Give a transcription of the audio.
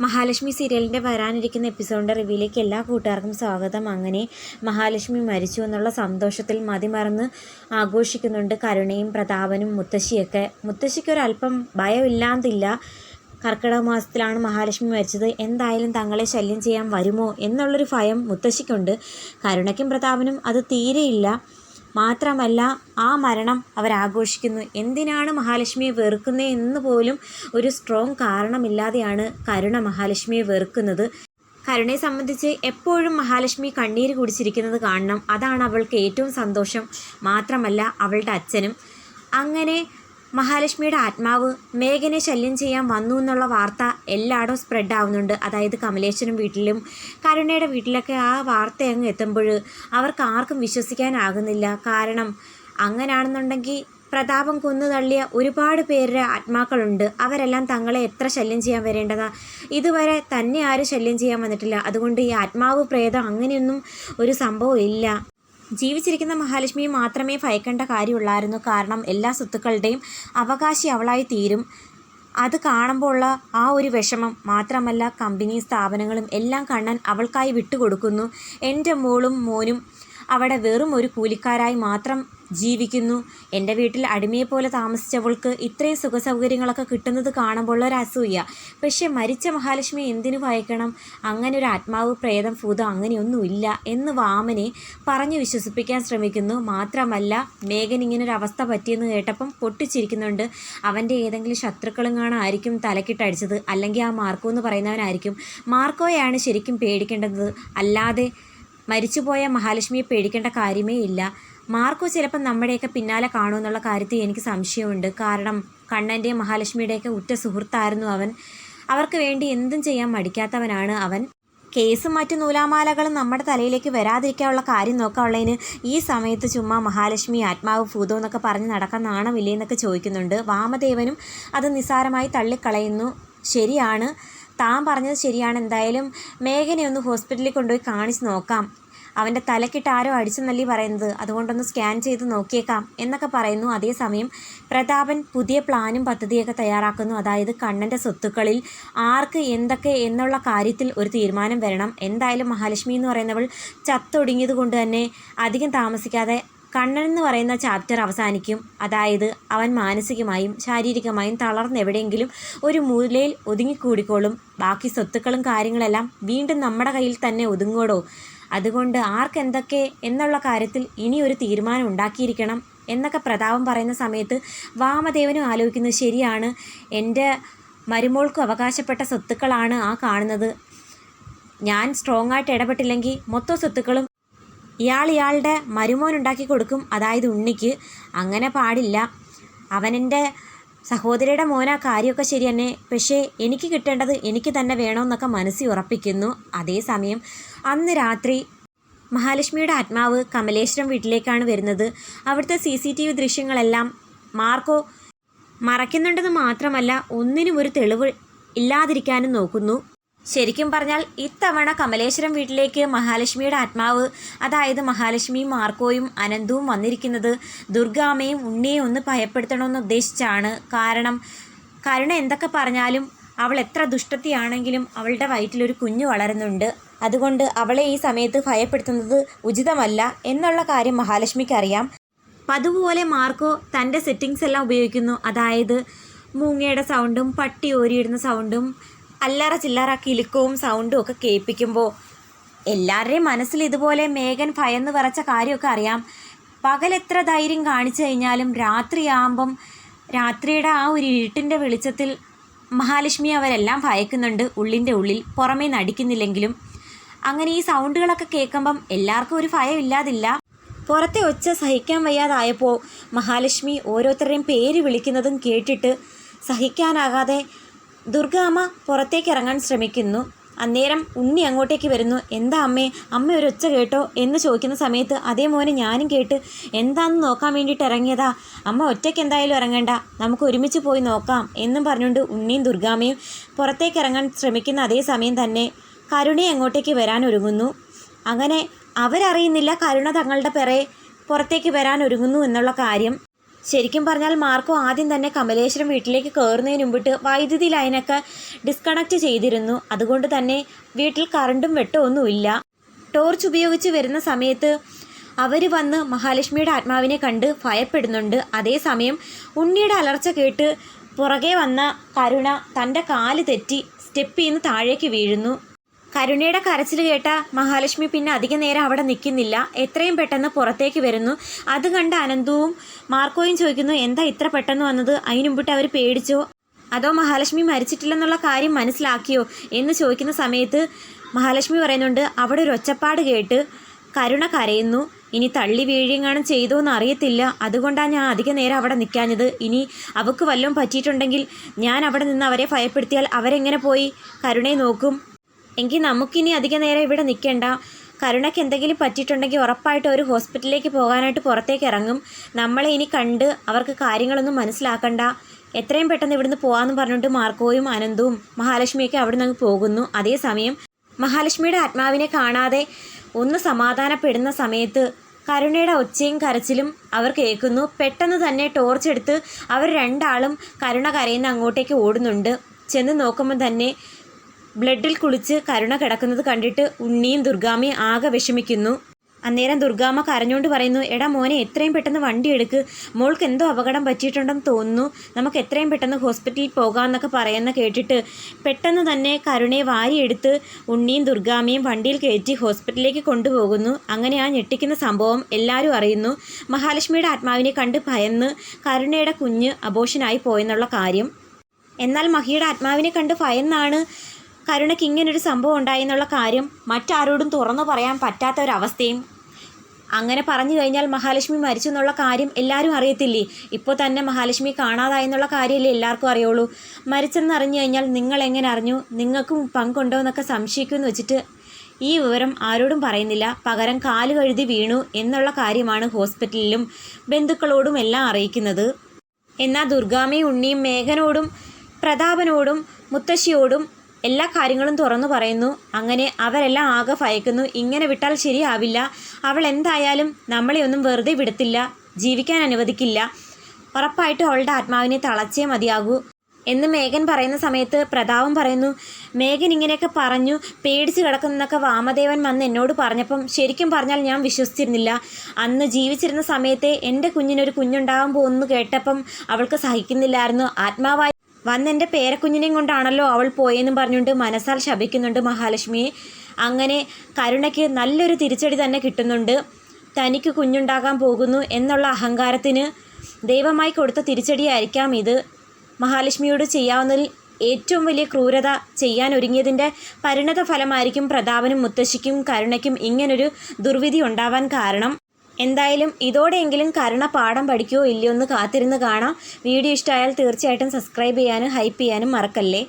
മഹാലക്ഷ്മി സീരിയലിന്റെ വരാനിരിക്കുന്ന എപ്പിസോഡിന്റെ റിവ്യൂയിലേക്ക് എല്ലാ കൂട്ടുകാർക്കും സ്വാഗതം. അങ്ങനെ മഹാലക്ഷ്മി മരിച്ചു എന്നുള്ള സന്തോഷത്തിൽ മതിമറന്ന് ആഘോഷിക്കുന്നുണ്ട് കരുണയും പ്രതാപനും മുത്തശ്ശിയൊക്കെ. മുത്തശ്ശിക്കൊരല്പം ഭയമില്ലാതില്ല. കർക്കിടക മാസത്തിലാണ് മഹാലക്ഷ്മി മരിച്ചത്. എന്തായാലും തങ്ങളെ ശല്യം ചെയ്യാൻ വരുമോ എന്നുള്ളൊരു ഭയം മുത്തശ്ശിക്കുണ്ട്. കരുണയ്ക്കും പ്രതാപനും അത് തീരെയില്ല. മാത്രമല്ല ആ മരണം അവരാഘോഷിക്കുന്നു. എന്തിനാണ് മഹാലക്ഷ്മിയെ വെറുക്കുന്നത് എന്ന് പോലും ഒരു സ്ട്രോങ് കാരണമില്ലാതെയാണ് കരുണ മഹാലക്ഷ്മിയെ വെറുക്കുന്നത്. കരുണയെ സംബന്ധിച്ച് എപ്പോഴും മഹാലക്ഷ്മി കണ്ണീര് കുടിച്ചിരിക്കുന്നത് കാണണം. അതാണ് അവൾക്ക് ഏറ്റവും സന്തോഷം. മാത്രമല്ല അവളുടെ അച്ഛനും. അങ്ങനെ മഹാലക്ഷ്മിയുടെ ആത്മാവ് മേഘനെ ശല്യം ചെയ്യാൻ വന്നു എന്നുള്ള വാർത്ത എല്ലായിടവും സ്പ്രെഡ് ആവുന്നുണ്ട്. അതായത് കമലേശ്വരം വീട്ടിലും കരുണയുടെ വീട്ടിലൊക്കെ ആ വാർത്ത അങ്ങ് എത്തുമ്പോൾ അവർക്ക് ആർക്കും വിശ്വസിക്കാനാകുന്നില്ല. കാരണം അങ്ങനാണെന്നുണ്ടെങ്കിൽ പ്രതാപം കൊന്നു തള്ളിയ ഒരുപാട് പേരുടെ ആത്മാക്കളുണ്ട്. അവരെല്ലാം തങ്ങളെ എത്ര ശല്യം ചെയ്യാൻ വരേണ്ടതാ? ഇതുവരെ തന്നെ ആരും ശല്യം ചെയ്യാൻ വന്നിട്ടില്ല. അതുകൊണ്ട് ഈ ആത്മാവ് പ്രേതം അങ്ങനെയൊന്നും ഒരു സംഭവം ഇല്ല. ജീവിച്ചിരിക്കുന്ന മഹാലക്ഷ്മിയെ മാത്രമേ ഭയക്കേണ്ട കാര്യമുള്ളായിരുന്നു. കാരണം എല്ലാ സ്വത്തുക്കളുടെയും അവകാശി അവളായി തീരും. അത് കാണുമ്പോൾ ഉള്ള ആ ഒരു വിഷമം മാത്രമല്ല കമ്പനി സ്ഥാപനങ്ങളും എല്ലാം കണ്ണൻ അവൾക്കായി വിട്ടുകൊടുക്കുന്നു. എന്റെ മോളും മോനും അവിടെ വെറും ഒരു കൂലിക്കാരായി മാത്രം ജീവിക്കുന്നു. എന്റെ വീട്ടിൽ അടിമയെ പോലെ താമസിച്ചവൾക്ക് ഇത്രയും സുഖ സൗകര്യങ്ങളൊക്കെ കിട്ടുന്നത് കാണുമ്പോൾ ഒരു അസൂയ. പക്ഷേ മരിച്ച മഹാലക്ഷ്മി എന്തിനു ഭയക്കണം? അങ്ങനെ ഒരു ആത്മാവ് പ്രേതം ഭൂതം അങ്ങനെയൊന്നുമില്ല എന്ന് വാമനെ പറഞ്ഞു വിശ്വസിപ്പിക്കാൻ ശ്രമിക്കുന്നു. മാത്രമല്ല മേഘൻ ഇങ്ങനൊരു അവസ്ഥ പറ്റിയെന്ന് കേട്ടപ്പം പൊട്ടിച്ചിരിക്കുന്നുണ്ട്. അവന്റെ ഏതെങ്കിലും ശത്രുക്കളും കാണാമായിരിക്കും തലക്കിട്ടടിച്ചത്? അല്ലെങ്കിൽ ആ മാർക്കോ എന്ന് പറയുന്നവനായിരിക്കും. മാർക്കോയാണ് ശരിക്കും പേടിക്കേണ്ടത്. അല്ലാതെ മരിച്ചുപോയ മഹാലക്ഷ്മിയെ പേടിക്കേണ്ട കാര്യമേ ഇല്ല. മാർക്കോ ചിലപ്പം നമ്മുടെയൊക്കെ പിന്നാലെ കാണുമെന്നുള്ള കാര്യത്തിൽ എനിക്ക് സംശയമുണ്ട്. കാരണം കണ്ണന്റെയും മഹാലക്ഷ്മിയുടെയൊക്കെ ഉറ്റ സുഹൃത്തായിരുന്നു അവൻ. അവർക്ക് വേണ്ടി എന്തും ചെയ്യാൻ മടിക്കാത്തവനാണ് അവൻ. കേസും മറ്റു നൂലാമാലകളും നമ്മുടെ തലയിലേക്ക് വരാതിരിക്കാനുള്ള കാര്യം നോക്കാനുള്ളതിന് ഈ സമയത്ത് ചുമ്മാ മഹാലക്ഷ്മി ആത്മാവ് ഭൂതം എന്നൊക്കെ പറഞ്ഞ് നടക്കാൻ നാണമില്ലേ എന്നൊക്കെ ചോദിക്കുന്നുണ്ട്. വാമദേവനും അത് നിസ്സാരമായി തള്ളിക്കളയുന്നു. ശരിയാണ്. താൻ പറഞ്ഞത് ശരിയാണ്. എന്തായാലും മേഘനെ ഒന്ന് ഹോസ്പിറ്റലിൽ കൊണ്ടുപോയി കാണിച്ച് നോക്കാം. അവന്റെ തലക്കിട്ട് ആരോ അടിച്ചെന്നല്ലേ പറയുന്നത്. അതുകൊണ്ടൊന്ന് സ്കാൻ ചെയ്ത് നോക്കിയേക്കാം എന്നൊക്കെ പറയുന്നു. അതേസമയം പ്രതാപൻ പുതിയ പ്ലാനും പദ്ധതിയൊക്കെ തയ്യാറാക്കുന്നു. അതായത് കണ്ണന്റെ സ്വത്തുക്കളിൽ ആർക്ക് എന്തൊക്കെ എന്നുള്ള കാര്യത്തിൽ ഒരു തീരുമാനം വരണം. എന്തായാലും മഹാലക്ഷ്മി എന്ന് പറയുന്നവൾ ചത്തൊടുങ്ങിയത് കൊണ്ട് തന്നെ അധികം താമസിക്കാതെ കണ്ണൻ എന്ന് പറയുന്ന ചാപ്റ്റർ അവസാനിക്കും. അതായത് അവൻ മാനസികമായും ശാരീരികമായും തളർന്ന് എവിടെയെങ്കിലും ഒരു മൂലയിൽ ഒതുങ്ങിക്കൂടിക്കോളും. ബാക്കി സ്വത്തുക്കളും കാര്യങ്ങളെല്ലാം വീണ്ടും നമ്മുടെ കയ്യിൽ തന്നെ ഒതുങ്ങോടോ അതുകൊണ്ട് ആർക്കെന്തൊക്കെ എന്നുള്ള കാര്യത്തിൽ ഇനി ഒരു തീരുമാനം ഉണ്ടാക്കിയിരിക്കണം എന്നൊക്കെ പ്രതാപം പറയുന്ന സമയത്ത് വാമദേവനും ആലോചിക്കുന്നത് ശരിയാണ്. എന്റെ മരുമോൾക്കും അവകാശപ്പെട്ട സ്വത്തുക്കളാണ് ആ കാണുന്നത്. ഞാൻ സ്ട്രോങ് ആയിട്ട് ഇടപെട്ടില്ലെങ്കിൽ മൊത്തം സ്വത്തുക്കളും ഇയാൾ ഇയാളുടെ മരുമോൻ ഉണ്ടാക്കി കൊടുക്കും. അതായത് ഉണ്ണിക്ക്. അങ്ങനെ പാടില്ല. അവനെന്റെ സഹോദരിയുടെ മോന കാര്യമൊക്കെ ശരി തന്നെ. പക്ഷേ എനിക്ക് കിട്ടേണ്ടത് എനിക്ക് തന്നെ വേണമെന്നൊക്കെ മനസ്സി ഉറപ്പിക്കുന്നു. അതേസമയം അന്ന് രാത്രി മഹാലക്ഷ്മിയുടെ ആത്മാവ് കമലേശ്വരം വീട്ടിലേക്കാണ് വരുന്നത്. അവിടുത്തെ സി സി ടി വി ദൃശ്യങ്ങളെല്ലാം മാർക്കോ മറയ്ക്കുന്നുണ്ടെന്ന് മാത്രമല്ല ഒന്നിനും ഒരു തെളിവ് ഇല്ലാതിരിക്കാനും നോക്കുന്നു. ശരിക്കും പറഞ്ഞാൽ ഇത്തവണ കമലേശ്വരം വീട്ടിലേക്ക് മഹാലക്ഷ്മിയുടെ ആത്മാവ് അതായത് മഹാലക്ഷ്മിയും മാർക്കോയും അനന്തവും വന്നിരിക്കുന്നത് ദുർഗാമ്മയും ഉണ്ണിയെ ഒന്ന് ഭയപ്പെടുത്തണമെന്ന് ഉദ്ദേശിച്ചാണ്. കാരണം കരുണ എന്തൊക്കെ പറഞ്ഞാലും അവൾ എത്ര ദുഷ്ടത്തിയാണെങ്കിലും അവളുടെ വയറ്റിലൊരു കുഞ്ഞു വളരുന്നുണ്ട്. അതുകൊണ്ട് അവളെ ഈ സമയത്ത് ഭയപ്പെടുത്തുന്നത് ഉചിതമല്ല എന്നുള്ള കാര്യം മഹാലക്ഷ്മിക്ക് അറിയാം പതുപോലെ മാർക്കോ തന്റെ സെറ്റിങ്സ് എല്ലാം ഉപയോഗിക്കുന്നു. അതായത് മൂങ്ങയുടെ സൗണ്ടും പട്ടി ഓരിയിടുന്ന സൗണ്ടും അല്ലറ ചില്ലറ കിലുക്കവും സൗണ്ടും ഒക്കെ കേൾപ്പിക്കുമ്പോൾ എല്ലാവരുടെയും മനസ്സിൽ ഇതുപോലെ മേഘൻ ഭയന്ന് വിറച്ച കാര്യമൊക്കെ അറിയാം. പകൽ എത്ര ധൈര്യം കാണിച്ചു കഴിഞ്ഞാലും രാത്രിയാകുമ്പം രാത്രിയുടെ ആ ഒരു ഇരുട്ടിന്റെ വെളിച്ചത്തിൽ മഹാലക്ഷ്മി അവരെല്ലാം ഭയക്കുന്നുണ്ട്. ഉള്ളിന്റെ ഉള്ളിൽ പുറമേ നടിക്കുന്നില്ലെങ്കിലും അങ്ങനെ ഈ സൗണ്ടുകളൊക്കെ കേൾക്കുമ്പം എല്ലാവർക്കും ഒരു ഭയം ഇല്ലാതില്ല. പുറത്തെ ഒച്ച സഹിക്കാൻ വയ്യാതായപ്പോൾ മഹാലക്ഷ്മി ഓരോരുത്തരുടെയും പേര് വിളിക്കുന്നതും കേട്ടിട്ട് സഹിക്കാനാകാതെ ദുർഗാമ്മ പുറത്തേക്ക് ഇറങ്ങാൻ ശ്രമിക്കുന്നു. അന്നേരം ഉണ്ണി അങ്ങോട്ടേക്ക് വരുന്നു. എന്താ അമ്മേ? അമ്മ ഒരു ഒച്ച കേട്ടോ? എന്ന് ചോദിക്കുന്ന സമയത്ത് അതേ മോനെ ഞാനും കേട്ട് എന്താണെന്ന് നോക്കാൻ വേണ്ടിയിട്ട് ഇറങ്ങിയതാ? അമ്മ ഒറ്റയ്ക്ക് എന്തായാലും ഇറങ്ങണ്ട. നമുക്ക് ഒരുമിച്ച് പോയി നോക്കാം. എന്നും പറഞ്ഞുകൊണ്ട് ഉണ്ണിയും ദുർഗാമ്മയും പുറത്തേക്ക് ഇറങ്ങാൻ ശ്രമിക്കുന്ന അതേ സമയം തന്നെ കരുണയെ അങ്ങോട്ടേക്ക് വരാൻ ഒരുങ്ങുന്നു. അങ്ങനെ അവരറിയുന്നില്ല കരുണ തങ്ങളുടെ പിറയെ പുറത്തേക്ക് വരാൻ ഒരുങ്ങുന്നു എന്നുള്ള കാര്യം. ശരിക്കും പറഞ്ഞാൽ മാർക്കോ ആദ്യം തന്നെ കമലേശ്വരം വീട്ടിലേക്ക് കയറുന്നതിന് മുമ്പിട്ട് വൈദ്യുതി ലൈനൊക്കെ ഡിസ്കണക്ട് ചെയ്തിരുന്നു. അതുകൊണ്ട് തന്നെ വീട്ടിൽ കറണ്ടും വെട്ടമൊന്നുമില്ല. ടോർച്ച് ഉപയോഗിച്ച് വരുന്ന സമയത്ത് അവർ വന്ന് മഹാലക്ഷ്മിയുടെ ആത്മാവിനെ കണ്ട് ഭയപ്പെടുന്നുണ്ട്. അതേസമയം ഉണ്ണിയുടെ അലർച്ച കേട്ട് പുറകെ വന്ന കരുണ തന്റെ കാൽ തെറ്റി സ്റ്റെപ്പിൽ നിന്ന് താഴേക്ക് വീഴുന്നു. കരുണയുടെ കരച്ചിൽ കേട്ട മഹാലക്ഷ്മി പിന്നെ അധിക നേരം അവിടെ നിൽക്കുന്നില്ല. എത്രയും പെട്ടെന്ന് പുറത്തേക്ക് വരുന്നു. അത് കണ്ട അനന്തവും മാർക്കോയും ചോദിക്കുന്നു എന്താ ഇത്ര പെട്ടെന്ന് വന്നത്? അതിനു മുമ്പിട്ട് അവർ പേടിച്ചോ? അതോ മഹാലക്ഷ്മി മരിച്ചിട്ടില്ലെന്നുള്ള കാര്യം മനസ്സിലാക്കിയോ? എന്ന് ചോദിക്കുന്ന സമയത്ത് മഹാലക്ഷ്മി പറയുന്നുണ്ട് അവിടെ ഒരു ഒച്ചപ്പാട് കേട്ട് കരുണ കരയുന്നു. ഇനി തള്ളി വീഴുകയാണ് ചെയ്തോ എന്ന് അറിയത്തില്ല. അതുകൊണ്ടാണ് ഞാൻ അധിക നേരം അവിടെ നിൽക്കാഞ്ഞത്. ഇനി അവക്ക് വല്ലതും പറ്റിയിട്ടുണ്ടെങ്കിൽ ഞാൻ അവിടെ നിന്ന് അവരെ ഭയപ്പെടുത്തിയാൽ അവരെങ്ങനെ പോയി? കരുണയെ നോക്കും. എങ്കിൽ നമുക്കിനി അധിക നേരം ഇവിടെ നിൽക്കേണ്ട. കരുണയ്ക്ക് എന്തെങ്കിലും പറ്റിയിട്ടുണ്ടെങ്കിൽ ഉറപ്പായിട്ട് ഒരു ഹോസ്പിറ്റലിലേക്ക് പോകാനായിട്ട് പുറത്തേക്ക് ഇറങ്ങും. നമ്മളെ ഇനി കണ്ട് അവർക്ക് കാര്യങ്ങളൊന്നും മനസ്സിലാക്കണ്ട. എത്രയും പെട്ടെന്ന് ഇവിടുന്ന് പോകാമെന്ന് പറഞ്ഞിട്ട് മാർക്കോയും അനന്തവും മഹാലക്ഷ്മിയൊക്കെ അവിടെ നിന്ന് പോകുന്നു. അതേസമയം മഹാലക്ഷ്മിയുടെ ആത്മാവിനെ കാണാതെ ഒന്ന് സമാധാനപ്പെടുന്ന സമയത്ത് കരുണയുടെ ഒച്ചയും കരച്ചിലും അവർ കേൾക്കുന്നു. പെട്ടെന്ന് തന്നെ ടോർച്ച് എടുത്ത് അവർ രണ്ടാളും കരുണ കരയുന്ന അങ്ങോട്ടേക്ക് ഓടുന്നുണ്ട്. ചെന്ന് നോക്കുമ്പോൾ തന്നെ ബ്ലഡിൽ കുളിച്ച് കരുണ കിടക്കുന്നത് കണ്ടിട്ട് ഉണ്ണിയും ദുർഗാമയും ആകെ വിഷമിക്കുന്നു. അന്നേരം ദുർഗാമ്മ കരഞ്ഞുകൊണ്ട് പറയുന്നു എടാ മോനെ എത്രയും പെട്ടെന്ന് വണ്ടി എടുക്ക്. മോൾക്ക് എന്തോ അപകടം പറ്റിയിട്ടുണ്ടെന്ന് തോന്നുന്നു. നമുക്ക് എത്രയും പെട്ടെന്ന് ഹോസ്പിറ്റലിൽ പോകാമെന്നൊക്കെ പറയുന്ന കേട്ടിട്ട് പെട്ടെന്ന് തന്നെ കരുണയെ വാരിയെടുത്ത് ഉണ്ണിയും ദുർഗാമ്മയും വണ്ടിയിൽ കയറ്റി ഹോസ്പിറ്റലിലേക്ക് കൊണ്ടുപോകുന്നു. അങ്ങനെ ആ ഞെട്ടിക്കുന്ന സംഭവം എല്ലാവരും അറിയുന്നു. മഹാലക്ഷ്മിയുടെ ആത്മാവിനെ കണ്ട് ഭയന്ന് കരുണയുടെ കുഞ്ഞ് അബോഷനായി പോയെന്നുള്ള കാര്യം. എന്നാൽ മഹിയുടെ ആത്മാവിനെ കണ്ട് ഭയന്നാണ് കരുണയ്ക്ക് ഇങ്ങനൊരു സംഭവം ഉണ്ടായെന്നുള്ള കാര്യം മറ്റാരോടും തുറന്നു പറയാൻ പറ്റാത്ത ഒരവസ്ഥയും. അങ്ങനെ പറഞ്ഞു കഴിഞ്ഞാൽ മഹാലക്ഷ്മി മരിച്ചു എന്നുള്ള കാര്യം എല്ലാവരും അറിയത്തില്ലേ? ഇപ്പോൾ തന്നെ മഹാലക്ഷ്മി കാണാതായി എന്നുള്ള കാര്യമല്ലേ എല്ലാവർക്കും അറിയുള്ളൂ. മരിച്ചെന്ന് അറിഞ്ഞു കഴിഞ്ഞാൽ നിങ്ങൾ എങ്ങനെ അറിഞ്ഞു? നിങ്ങൾക്കും പങ്കുണ്ടോ എന്നൊക്കെ സംശയിക്കുമെന്ന് വെച്ചിട്ട് ഈ വിവരം ആരോടും പറയുന്നില്ല. പകരം കാൽ കഴുതി വീണു എന്നുള്ള കാര്യമാണ് ഹോസ്പിറ്റലിലും ബന്ധുക്കളോടും എല്ലാം അറിയിക്കുന്നത്. എന്നാൽ ദുർഗാമയും ഉണ്ണിയും മേഘനോടും പ്രതാപനോടും മുത്തശ്ശിയോടും എല്ലാ കാര്യങ്ങളും തുറന്നു പറയുന്നു. അങ്ങനെ അവരെല്ലാം ആകെ ഭയക്കുന്നു. ഇങ്ങനെ വിട്ടാൽ ശരിയാവില്ല. അവൾ എന്തായാലും നമ്മളെ ഒന്നും വെറുതെ വിടത്തില്ല. ജീവിക്കാൻ അനുവദിക്കില്ല. ഉറപ്പായിട്ടും അവളുടെ ആത്മാവിനെ തളച്ചേ മതിയാകൂ. എന്ന് മേഘൻ പറയുന്ന സമയത്ത് പ്രതാപം പറയുന്നു മേഘൻ ഇങ്ങനെയൊക്കെ പറഞ്ഞു പേടിച്ച് കിടക്കുന്നൊക്കെ വാമദേവൻ വന്ന് എന്നോട് പറഞ്ഞപ്പം ശരിക്കും പറഞ്ഞാൽ ഞാൻ വിശ്വസിച്ചിരുന്നില്ല. അന്ന് ജീവിച്ചിരുന്ന സമയത്തെ എന്റെ കുഞ്ഞിനൊരു കുഞ്ഞുണ്ടാകാൻ പോകുന്നു കേട്ടപ്പം അവൾക്ക് സഹിക്കുന്നില്ലായിരുന്നു. ആത്മാവായി വന്നെന്റെ പേരക്കുഞ്ഞിനെയും കൊണ്ടാണല്ലോ അവൾ പോയെന്നും പറഞ്ഞുകൊണ്ട് മനസ്സാൽ ശപിക്കുന്നുണ്ട് മഹാലക്ഷ്മിയെ അങ്ങനെ കരുണയ്ക്ക് നല്ലൊരു തിരിച്ചടി തന്നെ കിട്ടുന്നുണ്ട്. തനിക്ക് കുഞ്ഞുണ്ടാകാൻ പോകുന്നു എന്നുള്ള അഹങ്കാരത്തിന് ദൈവമായി കൊടുത്ത തിരിച്ചടിയായിരിക്കാം ഇത്. മഹാലക്ഷ്മിയോട് ചെയ്യാവുന്നതിൽ ഏറ്റവും വലിയ ക്രൂരത ചെയ്യാൻ ഒരുങ്ങിയതിന്റെ പരിണത ഫലമായിരിക്കും പ്രതാപനും മുത്തശ്ശിക്കും കരുണയ്ക്കും ഇങ്ങനൊരു ദുർവിധി ഉണ്ടാവാൻ കാരണം. എന്തായാലും ഇതോടെയെങ്കിലും കരുണ പാഠം പഠിക്കുകയോ ഇല്ലയോ എന്ന് കാത്തിരുന്ന് കാണാം. വീഡിയോ ഇഷ്ടമായാൽ തീർച്ചയായിട്ടും സബ്സ്ക്രൈബ് ചെയ്യാനും ഹൈപ്പ് ചെയ്യാനും മറക്കല്ലേ?